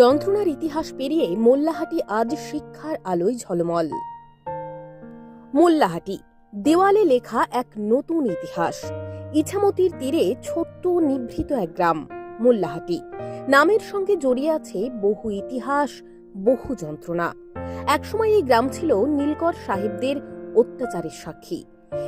যন্ত্রণার ইতিহাস পেরিয়ে মোল্লাহাটি আজ শিক্ষার আলোয় ঝলমল। মোল্লাহাটি, দেওয়ালে লেখা এক নতুন ইতিহাস। ইছামতির তীরে ছোট্ট নিভৃত এক গ্রাম, মোল্লাহাটি। নামের সঙ্গে জড়িয়ে আছে বহু ইতিহাস, বহু যন্ত্রণা। একসময় এই গ্রাম ছিল নীলকর সাহেবদের অত্যাচারের সাক্ষী।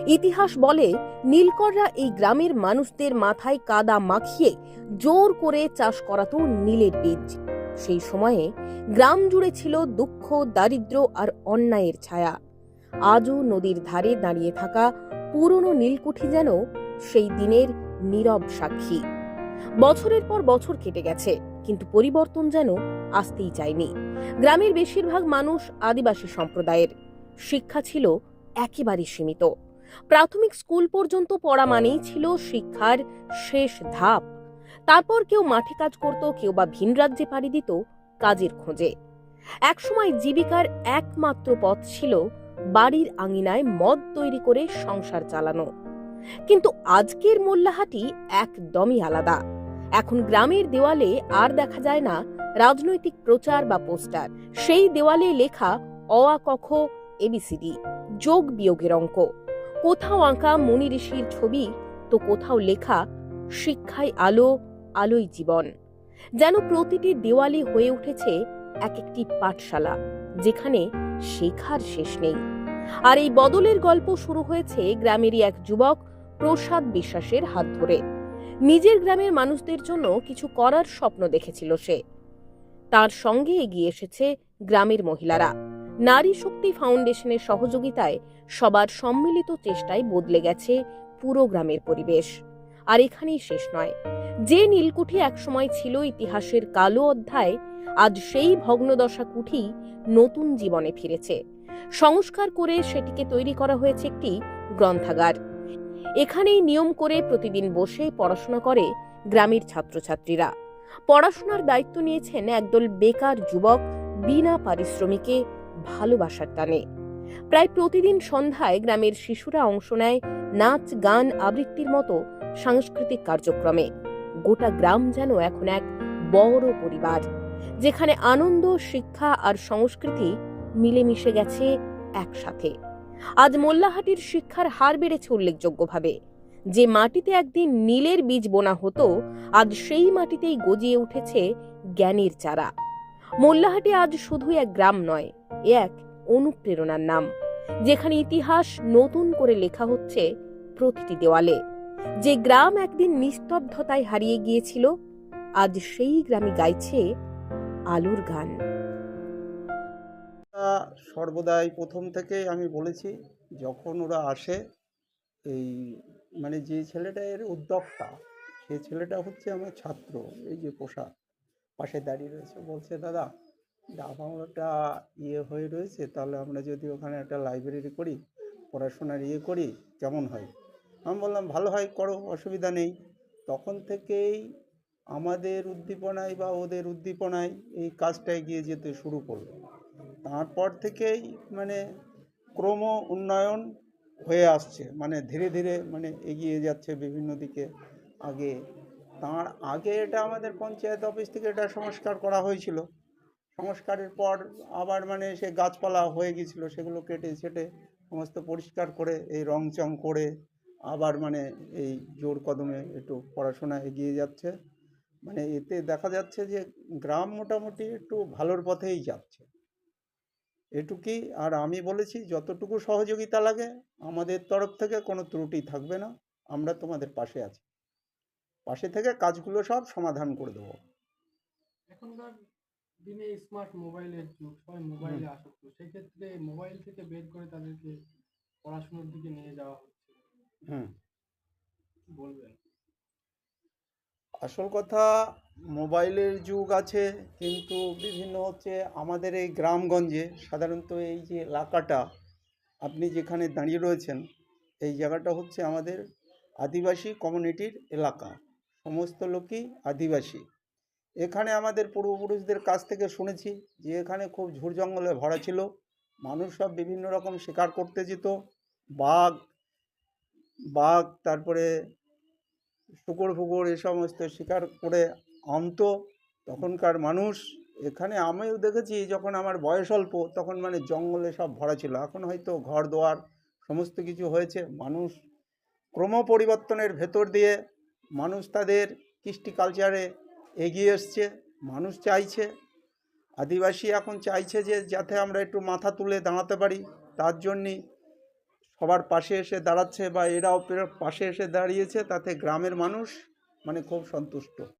ইতিহাস বলে, নীলকররা এই গ্রামের মানুষদের মাথায় কাদা মাখিয়ে জোর করে চাষ করাতো নীলের বীজ। সেই সময়ে গ্রাম জুড়ে ছিল দুঃখ দারিদ্র্য আর অন্যায়ের ছায়া। আজও নদীর ধারে দাঁড়িয়ে থাকা পুরনো নীলকুঠি যেন সেই দিনের নীরব সাক্ষী। বছরের পর বছর কেটে গেছে, কিন্তু পরিবর্তন যেন আসতেই চায়নি। গ্রামের বেশিরভাগ মানুষ আদিবাসী সম্প্রদায়ের। শিক্ষা ছিল একেবারে সীমিত। প্রাথমিক স্কুল পর্যন্ত পড়া মানেই ছিল শিক্ষার শেষ ধাপ। তারপর কেউ মাঠে কাজ করত, কেউ বা ভিন রাজ্যে পাড়ি দিত কাজের খোঁজে। একসময় জীবিকার একমাত্র পথ ছিল বাড়ির আঙিনায় মদ তৈরি করে সংসার চালানো। কিন্তু আজকের মোল্লাহাটি একদমই আলাদা। এখন গ্রামের দেওয়ালে আর দেখা যায় না রাজনৈতিক প্রচার বা পোস্টার। সেই দেওয়ালে লেখা অ, আ কখ এবিসিডি যোগ বিয়োগের অঙ্ক। কোথাও আঁকা মুনি ঋষির ছবি, তো কোথাও লেখা শিক্ষায় আলো আলোই জীবন। যেন প্রতিটি দেওয়ালি হয়ে উঠেছে এক একটি পাঠশালা, যেখানে শেখার শেষ নেই। আর এই বদলের গল্প শুরু হয়েছে গ্রামেরই এক যুবক প্রসাদ বিশ্বাসের হাত ধরে। নিজের গ্রামের মানুষদের জন্য কিছু করার স্বপ্ন দেখেছিল সে। তার সঙ্গে এগিয়ে এসেছে গ্রামের মহিলারা। নারী শক্তি ফাউন্ডেশনের সহযোগিতায় সবার সম্মিলিত চেষ্টায় বদলে গেছে পুরো গ্রামের পরিবেশ। আর এখানেই শেষ নয়। যে নীলকুঠি একসময় ছিল ইতিহাসের কালো অধ্যায়, আজ সেই ভগ্নদশা কুঠি নতুন জীবনে ফিরেছে। সংস্কার করে সেটিকে তৈরি করা হয়েছে একটি গ্রন্থাগার। এখানেই নিয়ম করে প্রতিদিন বসে পড়াশোনা করে গ্রামের ছাত্রছাত্রীরা। পড়াশোনার দায়িত্ব নিয়েছেন একদল বেকার যুবক বিনা পারিশ্রমিকে ভালোবাসার টানে। প্রায় প্রতিদিন সন্ধ্যায় গ্রামের শিশুরা অংশ নেয় নাচ, গান, আবৃত্তির মতো সাংস্কৃতিক কার্যক্রমে। গোটা গ্রাম যেন এখন এক বড় পরিবার, যেখানে আনন্দ, শিক্ষা আর সংস্কৃতি মিলেমিশে গেছে একসাথে। আজ মোল্লাহাটির শিক্ষার হার বেড়েছে উল্লেখযোগ্যভাবে। যে মাটিতে একদিন নীলের বীজ বোনা হতো, আজ সেই মাটিতেই গজিয়ে উঠেছে জ্ঞানের চারা। মোল্লাহাটি আজ শুধু এক গ্রাম নয়, এ এক অনুপ্রেরণার নাম, যেখানে ইতিহাস নতুন করে লেখা হচ্ছে প্রতিটি দেওয়ালে। যে গ্রাম একদিন নিস্তব্ধতায় হারিয়ে গিয়েছিল, আজ সেই গ্রামে গাইছে আলুর গান। সর্বদাই প্রথম থেকে আমি বলেছি, যখন ওরা আসে, এই মানে যে ছেলেটা এর উদ্যোক্তা, সে ছেলেটা হচ্ছে আমার ছাত্র, এই যে পোশাক পাশে দাঁড়িয়ে রয়েছে, বলছে, দাদা ডা বাংলাটা ইয়ে হয়ে রয়েছে, তাহলে আমরা যদি ওখানে একটা লাইব্রেরি করি, পড়াশোনার ইয়ে করি, কেমন হয়? আমি বললাম, ভালো হয়, করো, অসুবিধা নেই। তখন থেকেই আমাদের উদ্দীপনায় বা ওদের উদ্দীপনায় এই কাজটা এগিয়ে যেতে শুরু করল। তারপর থেকেই মানে ক্রম উন্নয়ন হয়ে আসছে মানে ধীরে ধীরে মানে এগিয়ে যাচ্ছে বিভিন্ন দিকে আগে। তার আগে এটা আমাদের পঞ্চায়েত অফিস থেকে এটা সংস্কার করা হয়েছিল। সংস্কারের পর আবার মানে সে গাছপালা হয়ে গিয়েছিল, সেগুলো কেটে ছেটে সমস্ত পরিষ্কার করে, এই রং চং করে আবার মানে এই জোর কদমে একটু পড়াশোনা এগিয়ে যাচ্ছে। মানে এতে দেখা যাচ্ছে যে গ্রাম মোটামুটি একটু ভালোর পথেই যাচ্ছে। এটুকুই আর আমি বলেছি যতটুকু সহযোগিতা লাগে আমাদের তরফ থেকে কোনো ত্রুটি থাকবে না। আমরা তোমাদের পাশে আছি। পাশে থেকে কাজগুলো সব সমাধান করে দেবো। এখনকার দিনে স্মার্ট মোবাইলের যুগ সবাই মোবাইলে আসক্ত। সেক্ষেত্রে মোবাইল থেকে বের করে তাদেরকে পড়াশোনার দিকে নিয়ে যাওয়া হুম। বলবেন। আসল কথা মোবাইলের যুগ আছে কিন্তু বিভিন্ন হচ্ছে আমাদের এই গ্রামগঞ্জে সাধারণত এই যে এলাকাটা আপনি যেখানে দাঁড়িয়ে রয়েছেন এই জায়গাটা হচ্ছে আমাদের আদিবাসী কমিউনিটির এলাকা। সমস্ত লোকই আদিবাসী। এখানে আমাদের পূর্বপুরুষদের কাছ থেকে শুনেছি যে এখানে খুব ঝুড় জঙ্গলে ভরা ছিল। মানুষ সব বিভিন্ন রকম শিকার করতে যেত। বাঘ বাঘ, তারপরে শুকর ফুকর এ সমস্ত শিকার করে আনতো। তখনকার মানুষ, এখানে আমিও দেখেছি যখন আমার বয়স অল্প, তখন মানে জঙ্গলে সব ভরা ছিল। এখন হয়তো ঘর দোয়ার সমস্ত কিছু হয়েছে। মানুষ ক্রম পরিবর্তনের ভেতর দিয়ে মানুষ তাদের কৃষ্টি কালচারে এগিয়ে এসছে। মানুষ চাইছে, আদিবাসী এখন চাইছে যে যাতে আমরা একটু মাথা তুলে দাঁড়াতে পারি। তার জন্যই সবার পাশে এসে দাঁড়াচ্ছে বা এরাও পাশে এসে দাঁড়িয়েছে, তাতে গ্রামের মানুষ মানে খুব সন্তুষ্ট।